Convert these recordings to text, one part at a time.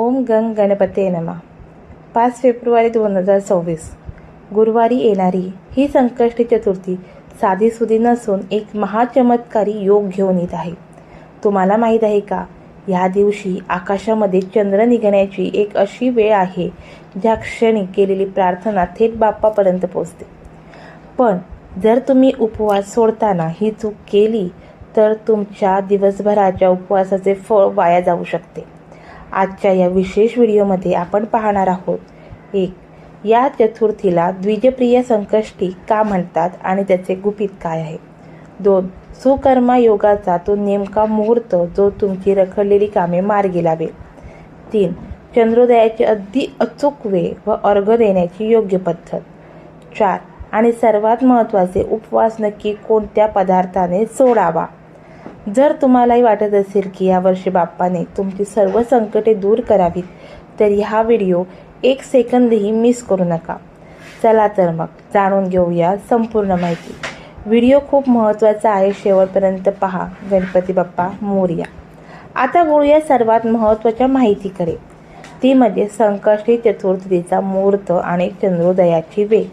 ओम गंग गणपते नमा पाच फेब्रुवारी दोन हजार सव्वीस गुरुवारी येणारी ही संकष्टी चतुर्थी साधीसुधी नसून एक महाचमत्कारी योग घेऊन येत आहे. तुम्हाला माहीत आहे का? या दिवशी आकाशामध्ये चंद्र निघण्याची एक अशी वेळ आहे ज्या क्षणी केलेली प्रार्थना थेट बाप्पापर्यंत पोचते पण जर तुम्ही उपवास सोडताना ही चूक केली तर तुमच्या दिवसभराच्या उपवासाचे फळ वाया जाऊ शकते. आजच्या या विशेष व्हिडिओमध्ये आपण पाहणार आहोत. एक या चतुर्थीला द्विजप्रिय संकष्टी का म्हणतात आणि त्याचे गुपित काय आहे? दोन सुकर्मा योगाचा तो नेमका मुहूर्त जो तुमची रखडलेली कामे मार्गी लावेल. तीन चंद्रोदयाची अगदी अचूक वेळ व अर्घ देण्याची योग्य पद्धत. चार आणि सर्वात महत्त्वाचे उपवास नक्की कोणत्या पदार्थाने सोडावा? जर तुम्हालाही वाटत असेल की यावर्षी बाप्पाने तुमची सर्व संकटे दूर करावीत तर हा व्हिडिओ एक सेकंदही मिस करू नका. चला तर मग जाणून घेऊया संपूर्ण माहिती. व्हिडिओ खूप महत्त्वाचा आहे. शेवटपर्यंत पहा. गणपती बाप्पा मोरया. आता बोलूया सर्वात महत्त्वाच्या माहितीकडे. ती म्हणजे संकष्टी चतुर्थीचा मुहूर्त आणि चंद्रोदयाची वेळ.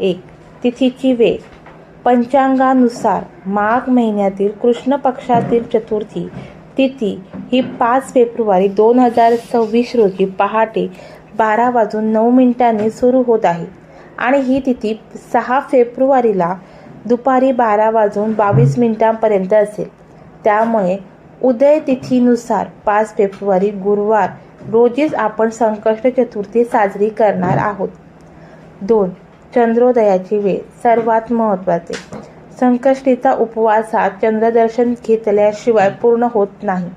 एक तिथीची वेळ. पंचांगानुसार माघ महिन्यातील कृष्ण पक्षातील चतुर्थी तिथी ही पाच फेब्रुवारी दोन हजार सव्वीस रोजी पहाटे बारा वाजून नऊ मिनिटांनी सुरू होत आहे. आणि ही तिथी सहा फेब्रुवारीला दुपारी बारा वाजून बावीस मिनिटांपर्यंत असेल. त्यामुळे उदय तिथीनुसार पाच फेब्रुवारी गुरुवार रोजीच आपण संकष्ट चतुर्थी साजरी करणार आहोत. दोन चंद्रोदयाची वेळ सर्वात महत्त्वाचे. संकष्टीचा उपवास हा चंद्रदर्शन घेतल्याशिवाय पूर्ण होत नाही.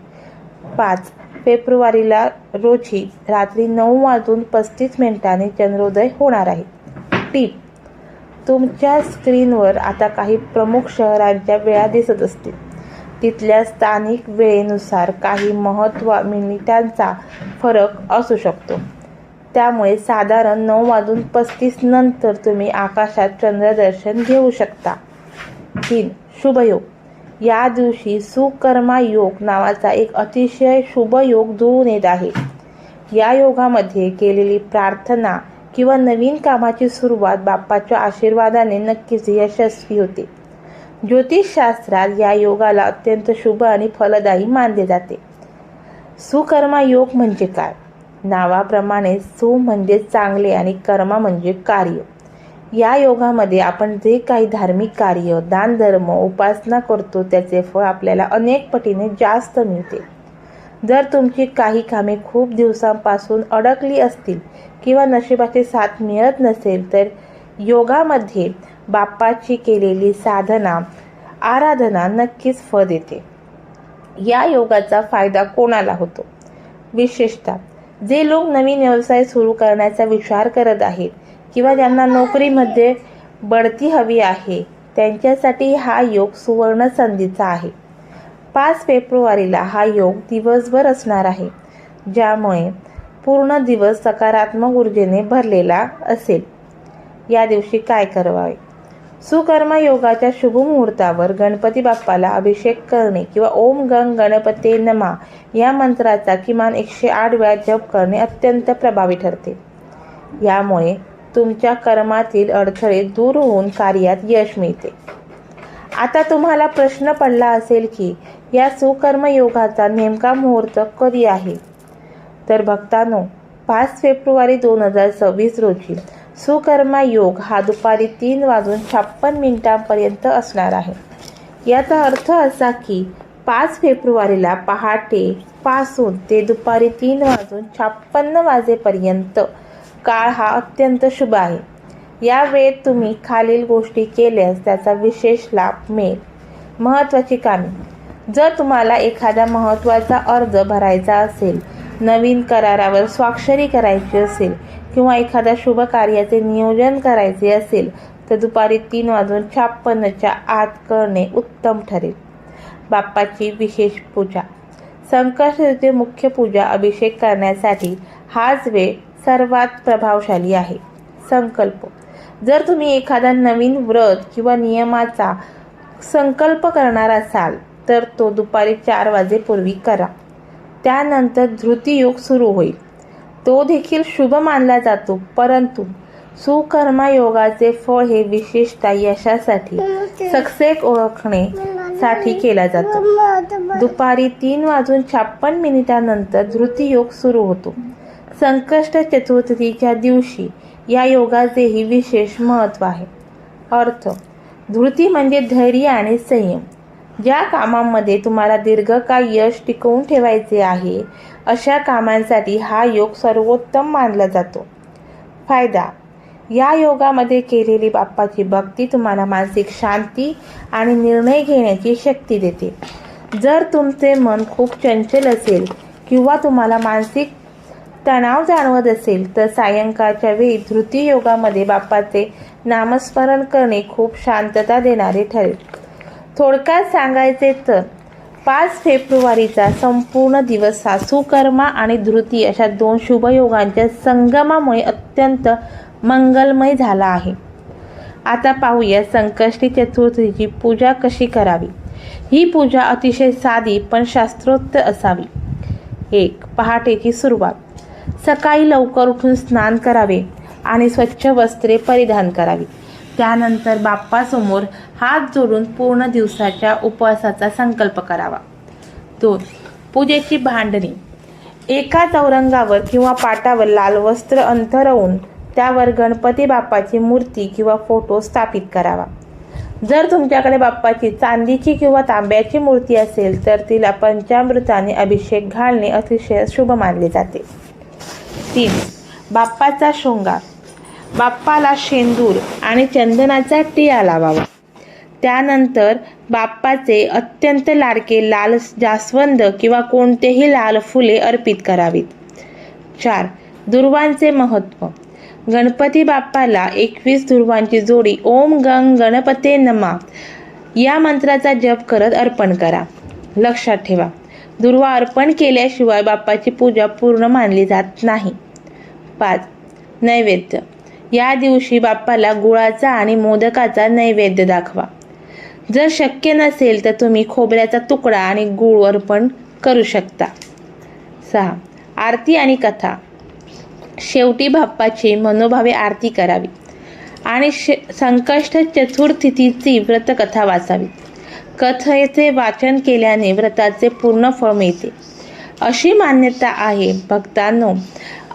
पाच फेब्रुवारीला रोजी रात्री नऊ वाजून पस्तीस मिनिटांनी चंद्रोदय होणार आहे. टीप तुमच्या स्क्रीनवर आता काही प्रमुख शहरांच्या वेळा दिसत असतील. तिथल्या स्थानिक वेळेनुसार काही महत्त्व मिनिटांचा फरक असू शकतो. त्यामुळे साधारण नऊ वाजून पस्तीस नंतर तुम्ही आकाशात चंद्रदर्शन घेऊ शकता. तीन शुभयोग या दिवशी सुकर्मा योग नावाचा एक अतिशय शुभ योग जुळून येत आहे. या योगामध्ये केलेली प्रार्थना किंवा नवीन कामाची सुरुवात बाप्पाच्या आशीर्वादाने नक्कीच यशस्वी होते. ज्योतिषशास्त्रात या योगाला अत्यंत शुभ आणि फलदायी मानले जाते. सुकर्मा योग म्हणजे काय? नावाप्रमाणे सु म्हणजे चांगले आणि कर्मा म्हणजे कार्य. या योगामध्ये आपण जे काही धार्मिक कार्य दानधर्म उपासना करतो त्याचे फळ आपल्याला अनेक पटीने जास्त मिळते. जर तुमची काही कामे खूप दिवसांपासून अडकली असतील किंवा नशिबाची साथ मिळत नसेल तर योगामध्ये बाप्पाची केलेली साधना आराधना नक्कीच फळ देते. या योगाचा फायदा कोणाला होतो? विशेषतः जे लोक नवीन व्यवसाय सुरू करण्याचा विचार करत आहेत किंवा ज्यांना नोकरीमध्ये बढती हवी आहे त्यांच्यासाठी हा योग सुवर्ण संधीचा आहे. पाच फेब्रुवारीला हा योग दिवसभर असणार आहे ज्यामुळे पूर्ण दिवस सकारात्मक ऊर्जेने भरलेला असेल. या दिवशी काय करावे? सुकर्मयोगाच्या शुभ मुहूर्तावर गणपती बाप्पाला अभिषेक करणे किंवा ओम गंग गणपते नमा या मंत्राचा किमान एकशे आठ वेळा जप करणे अत्यंत प्रभावी ठरते. यामुळे तुमच्या कर्मातील अडथळे दूर होऊन कार्यात यश मिळते. आता तुम्हाला प्रश्न पडला असेल की या सुकर्म योगाचा नेमका मुहूर्त कधी आहे? तर भक्तांनो पाच फेब्रुवारी दोन हजार सव्वीस रोजी सुकर्मा योग हा दुपारी तीन वाजून छप्पन मिनिटांपर्यंत असणार आहे. याचा अर्थ असा की पाच फेब्रुवारीला पहाटे पासून ते दुपारी तीन वाजून छप्पन्न वाजेपर्यंत काळ हा अत्यंत शुभ आहे. या वेळेत तुम्ही खालील गोष्टी केल्यास त्याचा विशेष लाभ मिळेल. महत्त्वाची कामे. जर तुम्हाला एखादा महत्त्वाचा अर्ज भरायचा असेल नवीन करारावर स्वाक्षरी करायची असेल किंवा एखाद्या शुभ कार्याचे नियोजन करायचे असेल तर दुपारी तीन वाजून छप्पन्नच्या आत करणे उत्तम ठरेल. बाप्पाची विशेष पूजा. संकष्टीची मुख्य पूजा अभिषेक करण्यासाठी हाच वेळ सर्वात प्रभावशाली आहे. संकल्प. जर तुम्ही एखादा नवीन व्रत किंवा नियमाचा संकल्प करणार असाल तर तो दुपारी चार वाजेपूर्वी करा. त्यानंतर धृतीयोग सुरू होईल. तो देखील शुभ मानला जातो. परंतु सुकर्मा योगाचे फळ हे विशेषतः यशासाठी सक्सेस ओळखणे साठी केला जातो. दुपारी तीन वाजून छप्पन मिनिटानंतर धृतियोग सुरू होतो. संकष्ट चतुर्थीच्या दिवशी या योगाचेही विशेष महत्त्व आहे. अर्थ धृती म्हणजे धैर्य आणि संयम. ज्या कामांमध्ये तुम्हाला दीर्घकाळ यश टिकवून ठेवायचे आहे अशा कामांसाठी हा योग सर्वोत्तम मानला जातो. फायदा या योगामध्ये केलेली बाप्पाची भक्ती तुम्हाला मानसिक शांती आणि निर्णय घेण्याची शक्ती देते. जर तुमचे मन खूप चंचल असेल किंवा तुम्हाला मानसिक तणाव जाणवत असेल तर सायंकाळच्या वेळी धृती योगामध्ये बाप्पाचे नामस्मरण करणे खूप शांतता देणारे ठरेल. थोडक्यात सांगायचे तर पाच फेब्रुवारीचा संपूर्ण दिवस हा सुकर्मा आणि धृती अशा दोन शुभयोगांच्या संगमामुळे अत्यंत मंगलमय झाला आहे. आता पाहूया संकष्टी चतुर्थीची पूजा कशी करावी? ही पूजा अतिशय साधी पण शास्त्रोक्त असावी. एक पहाटेची सुरुवात. सकाळी लवकर उठून स्नान करावे आणि स्वच्छ वस्त्रे परिधान करावी. त्यानंतर बाप्पासमोर हात जोडून पूर्ण दिवसाच्या उपवासाचा संकल्प करावा. दोन पूजेची भांडणी. एका चौरंगावर किंवा पाटावर लाल वस्त्र अंतरवून त्यावर गणपती बाप्पाची मूर्ती किंवा फोटो स्थापित करावा. जर तुमच्याकडे बाप्पाची चांदीची किंवा तांब्याची मूर्ती असेल तर तिला पंचामृताने अभिषेक घालणे अतिशय शुभ मानले जाते. तीन बाप्पाचा शृंगार. बाप्पाला शेंदूर आणि चंदनाचा टिया लावावा. त्यानंतर बाप्पाचे अत्यंत लाडके लाल जास्वंद किंवा कोणतेही लाल फुले अर्पित करावीत. चार दुर्वांचे महत्त्व गणपती बाप्पाला एकवीस दुर्वांची जोडी ओम गंग गणपते नमा या मंत्राचा जप करत अर्पण करा. लक्षात ठेवा दुर्वा अर्पण केल्याशिवाय बाप्पाची पूजा पूर्ण मानली जात नाही. पाच नैवेद्य. या दिवशी बाप्पाला गुळाचा आणि मोदकाचा नैवेद्य दाखवा. जर शक्य नसेल तर तुम्ही खोबऱ्याचा तुकडा आणि गुळ अर्पण करू शकता. सहा. आरती आणि कथा. शेवटी बाप्पाची मनोभावे आरती करावी आणि श संकष्ट चतुर्थितीची व्रतकथा वाचावी. कथेचे वाचन केल्याने व्रताचे पूर्ण फळ मिळते. अशी मान्यता आहे भक्तांनो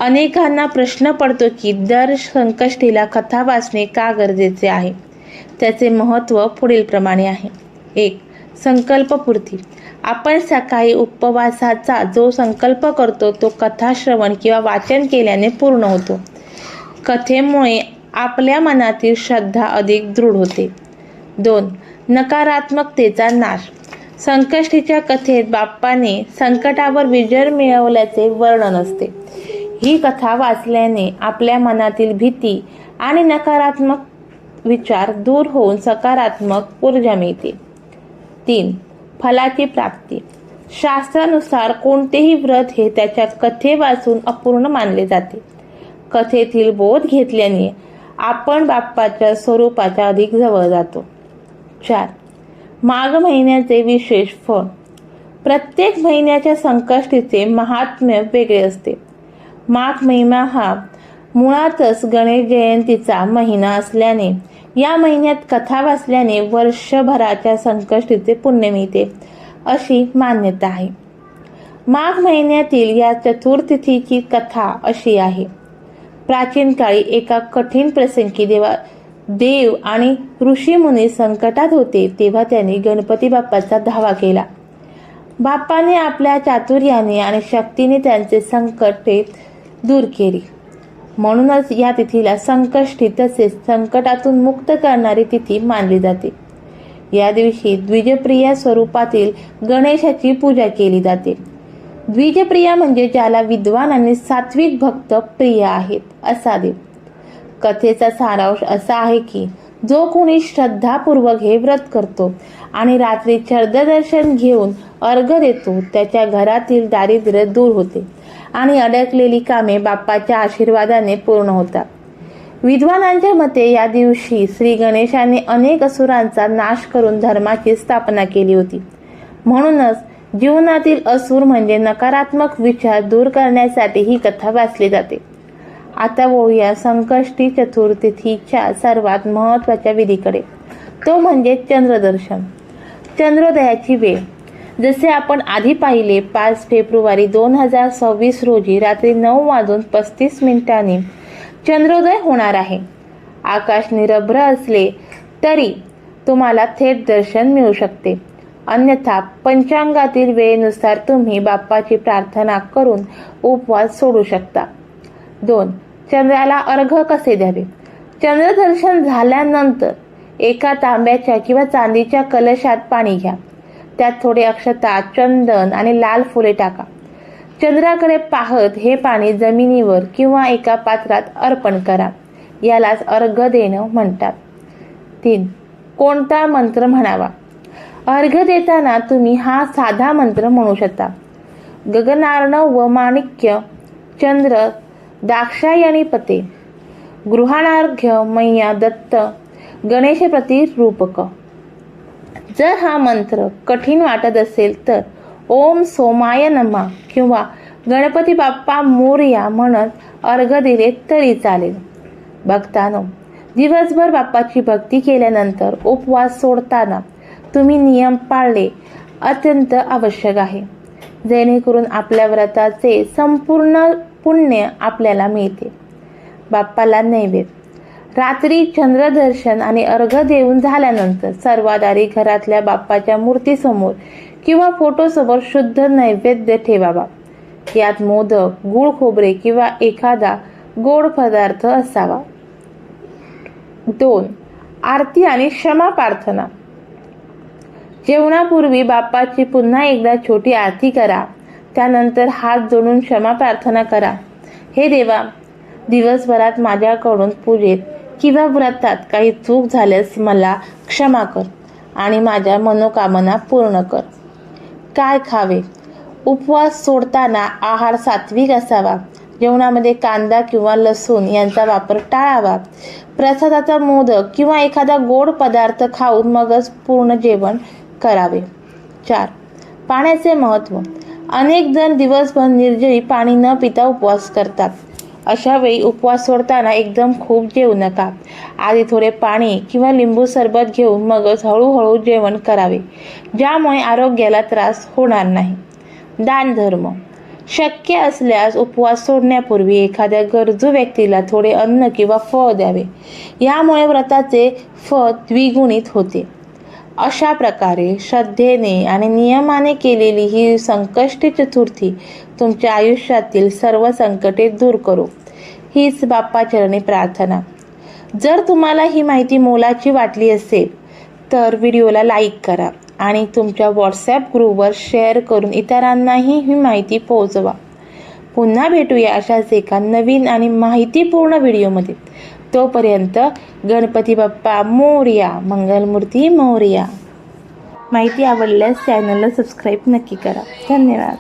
अनेकांना प्रश्न पडतो की दर संकष्टीला कथा वाचणे का गरजेचे आहे? त्याचे महत्त्व पुढीलप्रमाणे आहे. एक संकल्पपूर्ती आपण सकाळी उपवासाचा जो संकल्प करतो तो कथा श्रवण किंवा वाचन केल्याने पूर्ण होतो. कथेमुळे आपल्या मनातील श्रद्धा अधिक दृढ होते. दोन नकारात्मकतेचा नाश. संकष्टीच्या कथेत बाप्पाने संकटावर विजय मिळवल्याचे वर्णन असते. ही कथा वाचल्याने आपल्या मनातील भीती आणि नकारात्मक विचार दूर होऊन सकारात्मक ऊर्जा मिळते. तीन फलाची प्राप्ती. शास्त्रानुसार कोणतेही व्रत हे त्याच्या कथे वाचून अपूर्ण मानले जाते? कथेतील बोध घेतल्याने आपण बाप्पाच्या स्वरूपाच्या अधिक जवळ जातो. चार माघ महिन्याचे विशेष फळ. प्रत्येक महिन्याच्या संकष्टीचे महात्म्य वेगळे असते. माघ महिमा हा मुळातच गणेश जयंतीचा महिना असल्याने या महिन्यात कथा वाचल्याने वर्षभराच्या संकष्टीचे पुण्य मिळते अशी मान्यता आहे. माघ महिन्यातील या चतुर्थीची कथा अशी आहे. प्राचीन काळी एका कठीण प्रसंगी देवा देव आणि ऋषीमुनी संकटात होते तेव्हा त्यांनी गणपती बाप्पाचा धावा केला. बाप्पाने आपल्या चातुर्याने आणि शक्तीने त्यांचे संकटे दूर केली. म्हणूनच या तिथीला संकष्टी तसेच संकटातून मुक्त करणारी तिथी मानली जाते. या दिवशी द्विजप्रिया स्वरूपातील गणेशाची पूजा केली जाते. द्विजप्रिया म्हणजे ज्याला विद्वान आणि सात्विक भक्त प्रिय आहेत असा देव. कथेचा सारांश असा आहे की जो कोणी श्रद्धापूर्वक हे व्रत करतो आणि रात्री दर्शन घेऊन अर्घ देतो. त्याच्या घरातील दारिद्र्य दूर होते आणि अडकलेली कामे बाप्पाच्या आशीर्वादाने पूर्ण होतात. विद्वानांच्या मते या दिवशी श्री गणेशाने अनेक असुरांचा नाश करून धर्माची स्थापना केली होती. म्हणूनच जीवनातील असूर म्हणजे नकारात्मक विचार दूर करण्यासाठी ही कथा वाचली जाते. आता वळूया संकष्टी चतुर्थीच्या सर्वात महत्त्वाच्या विधीकडे. तो म्हणजे चंद्रदर्शन. चंद्रोदयाची वेळ. जसे आपण आधी पाहिले पाच फेब्रुवारी दोन हजार सव्वीस रोजी रात्री नऊ वाजून पस्तीस मिनिटांनी चंद्रोदय होणार आहे. आकाश निरभ्र असले तरी तुम्हाला थेट दर्शन मिळू शकते. अन्यथा पंचांगातील वेळेनुसार तुम्ही बाप्पाची प्रार्थना करून उपवास सोडू शकता. दोन चंद्राला अर्घ कसे द्यावे? चंद्रदर्शन झाल्यानंतर एका तांब्याच्या किंवा चांदीच्या कलशात पाणी घ्या. त्यात थोडे अक्षता चंदन आणि लाल फुले टाका. चंद्राकडे पाहत हे पाणी जमिनीवर किंवा एका पात्रात अर्पण करा. यालाच अर्घ देणं म्हणतात. तीन कोणता मंत्र म्हणावा? अर्घ देताना तुम्ही हा साधा मंत्र म्हणू शकता. गगनार्णव व माणिक्य चंद्र दाक्षायणी पते गृहाणार्घ्य मैया दत्त गणेश प्रतिरूपक जर हा मंत्र कठीण वाटत असेल तर ओम सोमाय नमा किंवा गणपती बाप्पा मोर्या म्हणत अर्घ दिले तरी चालेल. भक्तानो दिवसभर बाप्पाची भक्ती केल्यानंतर उपवास सोडताना तुम्ही नियम पाळले अत्यंत आवश्यक आहे. जेणेकरून आपल्या व्रताचे संपूर्ण पुण्य आपल्याला मिळते. बाप्पाला नैवेद्य रात्री चंद्रदर्शन आणि अर्घ देऊन झाल्यानंतर सर्वाधारी घरातल्या बाप्पाच्या मूर्तीसमोर किंवा फोटोसमोर शुद्ध नैवेद्य ठेवावा. यात मोदक गुळ खोबरे किंवा एखादा गोड पदार्थ असावा. दोन आरती आणि क्षमा प्रार्थना. जेवणापूर्वी बाप्पाची पुन्हा एकदा छोटी आरती करा. त्यानंतर हात जोडून क्षमा प्रार्थना करा. हे देवा दिवसभरात माझ्याकडून पूजेत किंवा व्रतात काही चूक झाल्यास मला क्षमा कर आणि माझ्या मनोकामना पूर्ण कर. काय खावे? उपवास सोडताना आहार सात्विक असावा. जेवणामध्ये कांदा किंवा लसूण यांचा वापर टाळावा. प्रसादाचा मोदक किंवा एखादा गोड पदार्थ खाऊन मगच पूर्ण जेवण करावे. चार पाण्याचे महत्त्व. अनेक जण दिवसभर निर्जळी पाणी न पिता उपवास करतात. अशावेळी उपवास सोडताना एकदम खूप जेवू नका. आधी थोडे पाणी किंवा लिंबू सरबत घेऊन मगच हळूहळू जेवण करावे. ज्यामुळे आरोग्याला त्रास होणार नाही. दानधर्म. शक्य असल्यास उपवास सोडण्यापूर्वी एखाद्या गरजू व्यक्तीला थोडे अन्न किंवा फळ द्यावे. यामुळे व्रताचे फळ द्विगुणित होते. अशा प्रकारे श्रद्धेने आणि नियमाने केलेली ही संकष्टी चतुर्थी तुमच्या आयुष्यातील सर्व संकटे दूर करू. हीच बाप्पाचरणी प्रार्थना. जर तुम्हाला ही माहिती मोलाची वाटली असेल तर व्हिडिओला लाईक करा आणि तुमच्या व्हॉट्सॲप ग्रुपवर शेअर करून इतरांनाही ही माहिती पोहोचवा. पुन्हा भेटूया अशाच एका नवीन आणि माहितीपूर्ण व्हिडिओमध्ये. तोपर्यंत गणपती बाप्पा मोरया मंगलमूर्ती मोरया. माहिती आवडल्यास चॅनलला सबस्क्राईब नक्की करा. धन्यवाद.